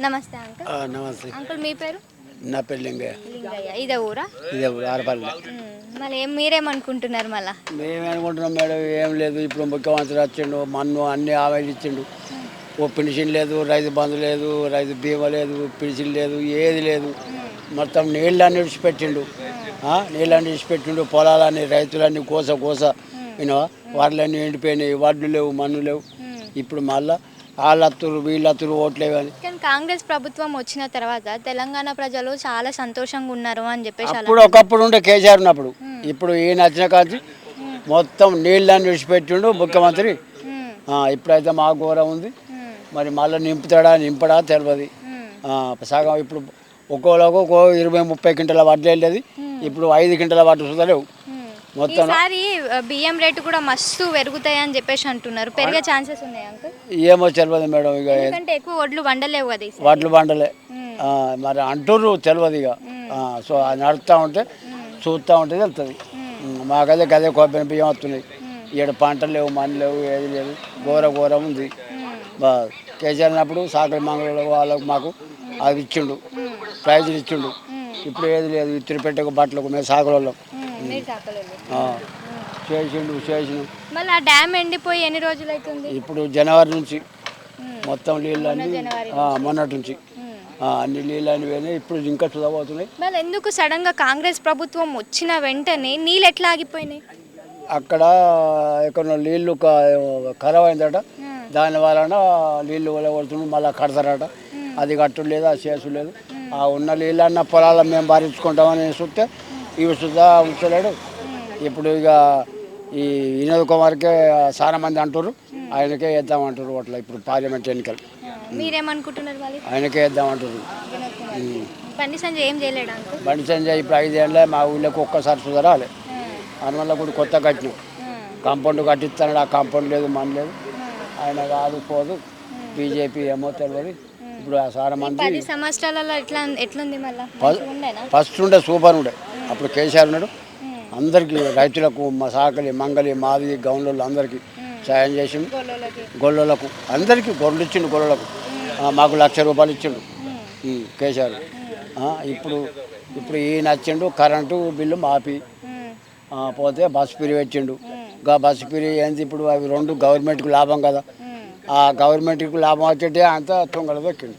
నమస్తే అంకుల్. నమస్తే. అంకుల్ మీ పేరు? నా పేరు లింగయ్య. లింగయ్య. ఇదే ఊరా? ఇదే ఆరపల్లి. మళ్ళీ ఏం మీరేమనుకుంటున్నారు మళ్ళా? మేమేమనుకుంటున్నాం మేడం ఏం లేదు. ఇప్పుడు ముఖ్యమంత్రి వచ్చిండు మన్ను అన్ని ఆమెలు ఇచ్చిండు. ఓ పెన్షన్ లేదు రైతు బంధు లేదు రైతు బీమా లేదు పెన్షన్ లేదు ఏది లేదు. మొత్తం నీళ్ళని విడిచిపెట్టిండు. నీళ్ళని విడిచిపెట్టిండు పొలాలన్నీ రైతులన్నీ కోస కోస. వినవా వాటిలన్నీ ఎండిపోయినాయి వడ్లు లేవు మన్ను లేవు. ఇప్పుడు మళ్ళా వాళ్ళత్తురు వీళ్ళత్తురు ఓట్లేవు అని కానీ కాంగ్రెస్ ప్రభుత్వం వచ్చిన తర్వాత తెలంగాణ ప్రజలు చాలా సంతోషంగా ఉన్నారు అని చెప్పేసి అలా అప్పుడు ఒకప్పుడు ఉండే కేసీఆర్ ఉన్నప్పుడు. ఇప్పుడు ఈయన వచ్చిన కాంచి మొత్తం నీళ్ళని విడిచిపెట్టిండు ముఖ్యమంత్రి. ఆ, ఇప్పుడైతే మా ఘోరం ఉంది. మరి మళ్ళీ నింపుతాడా నింపడా తెలియదు. ఆ, సగం ఇప్పుడు ఒక్కోలకు ఒక్కో ఇరవై ముప్పై క్వింటల వడ్లు వెళ్ళేది. ఇప్పుడు ఐదు క్వింటల వడ్లు సుధా లేవు మ్మ్. మొత్తం. ఈసారి బియ్యం రేటు కూడా మస్తు పెరుగుతాయి అని చెప్పేసి అంటున్నారు. పెరిగే ఛాన్సెస్ ఉన్నాయి అంకుల్? ఏమో తెలియదు మేడం ఇక ఎందుకంటే ఎక్కువ వడ్లు వండలేవు కదా ఈసారి. వడ్లు బండలే. ఆ, మరి అంటుర్రు తెలియదు ఇక ఆ, సో అది నడుస్తూ ఉంటే చూస్తూ ఉంటే తెలుస్తుంది మాకైతే గదే కొబ్బరి బియ్యం వస్తున్నాయి ఈడ పంటలు లేవు మని లేవు ఏది లేదు. ఘోర ఘోరం ఉంది. బా కేసీఆర్ అప్పుడు సాకలి మంగళ వాళ్ళకు మాకు అది ఇచ్చిండు. ప్రైజులు ఇచ్చిండు. ఇప్పుడు ఏది లేదు ఇత్తిరి పెట్టకు బట్టలకు మేము సాకల చేసిండు చేసిండు మళ్ళీ ఆ డ్యామ్ ఎండిపోయి ఎన్ని రోజులు అవుతుంది ఇప్పుడు జనవరి నుంచి. మొత్తం నీళ్ళు అన్ని మొన్నటి నుంచి. అన్ని నీళ్ళు అన్ని పోయినాయి ఇప్పుడు ఇంకా చదవబోతున్నాయి మళ్ళీ ఎందుకు సడన్గా కాంగ్రెస్ ప్రభుత్వం వచ్చిన వెంటనే నీళ్ళు ఎట్లా ఆగిపోయినాయి? అక్కడ ఎక్కడ నీళ్ళు క- ఖరాబ్ అయిందట దాని వలన నీళ్ళు కొడుతుంది మళ్ళీ కడతారట. అది కట్టు లేదు అది చేసు లేదు. ఆ ఉన్న నీళ్ళన్న పొలాల మేము భరించుకుంటామని చూస్తే ఇవి సుద్ధా ఉంచలేడు. ఇప్పుడు ఇక ఈ వినోద్ కుమార్కే చాలా మంది అంటారు ఆయనకే వేద్దామంటారు అట్లా ఇప్పుడు పార్లమెంట్ ఎన్నికలు. మీరేమనుకుంటున్నారు ఆయనకే వినోద్ కుమార్. బండి సంజయ్ ఏం చేయలేడు బండి సంజయ్ ఇప్పుడు ఐదేళ్ళే మా ఊళ్ళోకి ఒక్కసారి సుధరాలి. హనుమల్ల గుడి కొత్త కట్టినాం కాంపౌండ్ కట్టిస్తాడు ఆ కాంపౌండ్ లేదు మన లేదు. ఆయన కాదు పోదు. బీజేపీ ఏమో తెలియదు ఇప్పుడు ఆ చాలా మంది సంవత్సరాలలో ఎట్లా ఎట్లుంది మళ్ళీ? ఫస్ట్ ఉండే సూపర్ ఉండే. అప్పుడు కేసీఆర్ ఉన్నాడు. అందరికీ రైతులకు మా సాకలి మంగలి మాది గౌన్లలో అందరికీ సాయం చేసిండు. గొల్లలకు అందరికీ గొర్రెలు ఇచ్చిండు గొర్రెలకు. మాకు లక్ష రూపాయలు ఇచ్చిండు. ఈ కేసీఆర్. ఇప్పుడు ఇప్పుడు ఈయన వచ్చిండు కరెంటు బిల్లు మాపి పోతే బస్సు ఫిరి పెట్టిండు. గా బస్సు ఫిరి ఏంది ఇప్పుడు అవి రెండు గవర్నమెంట్కి లాభం కదా. ఆ గవర్నమెంట్కి లాభం వచ్చేటే అంతా తొంగలు పెట్టిండు.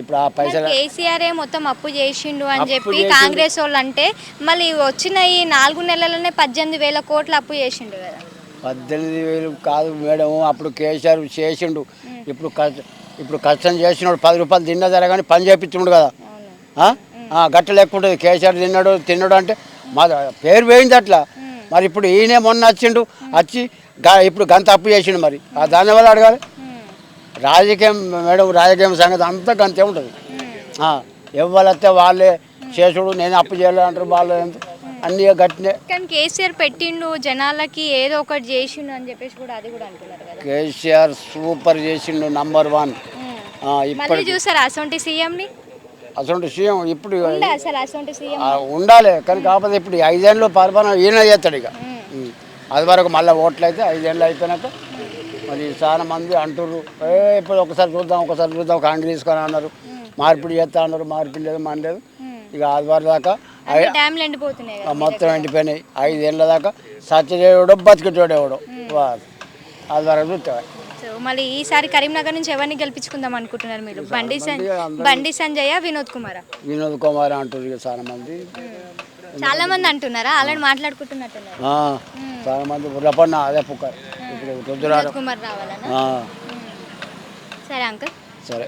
ఇప్పుడు ఆ పైసలు కేసీఆర్ మొత్తం అప్పు చేసిండు అని చెప్పి కాంగ్రెస్ వాళ్ళు అంటే మళ్ళీ వచ్చిన ఈ నాలుగు నెలలనే పద్దెనిమిది వేల కోట్లు అప్పు చేసిండు కదా. పద్దెనిమిది వేలు కాదు మేడం అప్పుడు కేసీఆర్ చేసిండు. ఇప్పుడు ఇప్పుడు కష్టం చేసినాడు పది రూపాయలు తిన్నా కానీ పని చేపించుండు కదా. గట్ట లేకుంటుంది కేసీఆర్ తిన్నాడు తిన్నాడు అంటే మా పేరు పోయింది అట్లా. మరి ఇప్పుడు ఈయనే మొన్న వచ్చిండు వచ్చి ఇప్పుడు గంత అప్పు చేసిండు మరి. ఆ దాని వల్ల అడగాలి? రాజకీయం మేడం రాజకీయం సంగతి అంతా గంతే ఉంటుంది. ఎవరైతే వాళ్ళే చేసుడు నేను అప్పు చేయాలి అంటారు వాళ్ళు అన్నీ గట్టినే. కానీ కేసీఆర్ పెట్టిండు జనాలకి ఏదో ఒకటి చేసిండు అని చెప్పేసి కూడా అది కూడా అంటున్నారు కదా. కేసీఆర్ సూపర్ చేసిండు నంబర్ వన్. ఇప్పుడు చూసారా అసొంటి సీఎంని? సీఎం ఇప్పుడు అసొంటి సీఎం? ఆ, ఉండాలి కానీ కాకపోతే ఇప్పుడు ఐదేళ్ళు పరిపాలన ఈయన చేస్తాడు ఇక. అది వరకు మళ్ళీ ఓట్లు అయితే ఐదేళ్ళు అయిపోయినాక మరి చాలా మంది అంటుర్రు. ఏ ఇప్పుడు ఒకసారి చూద్దాం ఒకసారి చూద్దాం కాంగ్రెస్ కానీ అన్నారు. మార్పిడి చేస్తా అన్నారు మార్పిడి లేదు మన లేదు. ఇక అది వరకు దాకా మొత్తం ఎండిపోయినాయి. ఐదేళ్ళ దాకా సత్యదేవుడు బతికేటోడు ఎవడో. వా. అది వరకు చూస్తా. సో మళ్ళీ ఈసారి కరీంనగర్ నుంచి ఎవరిని గెలిపించుకుందాం అనుకుంటున్నారు మీరు? బండి సంజయ్ బండి సంజయ్ వినోద్ కుమారా? వినోద్ కుమార్ అంటారు ఇక చాలా మంది. చాలా మంది అంటున్నారా? అలాంటి మాట్లాడుకుంటున్నట్టున్నారు. ఆ, చాలా మంది ఉర్రపన్న అదే పుకారు. ఇప్పుడు కుమార్ రావాలనా? ఆ, సరే అంకుల్. సరే.